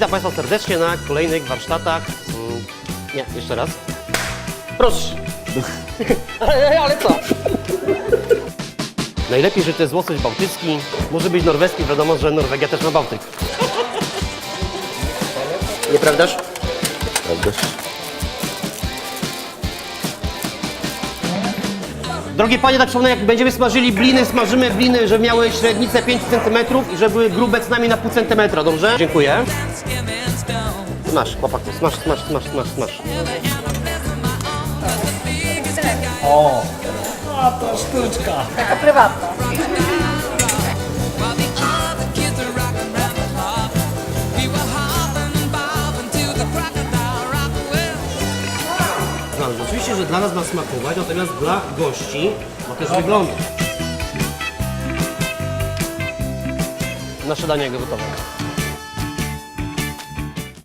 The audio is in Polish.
Witam Państwa serdecznie na kolejnych warsztatach. Mm, Nie, jeszcze raz. Proszę. ale, ale co? Najlepiej, że to jest łosoś bałtycki. Może być norweski, wiadomo, że Norwegia też ma Bałtyk. Nieprawdaż? Prawda? Drogie panie, tak przypomnę, jak będziemy smażyli bliny, smażymy bliny, żeby miały średnicę 5 cm i żeby były grube co najmniej na pół centymetra, dobrze? Dziękuję. Smaż, chłopaku, smaż, smaż, smaż, smaż, smaż. A to sztuczka. Taka prywatna. No, oczywiście, że dla nas ma smakować, natomiast dla gości ma też wyglądać. Nasze danie gotowe.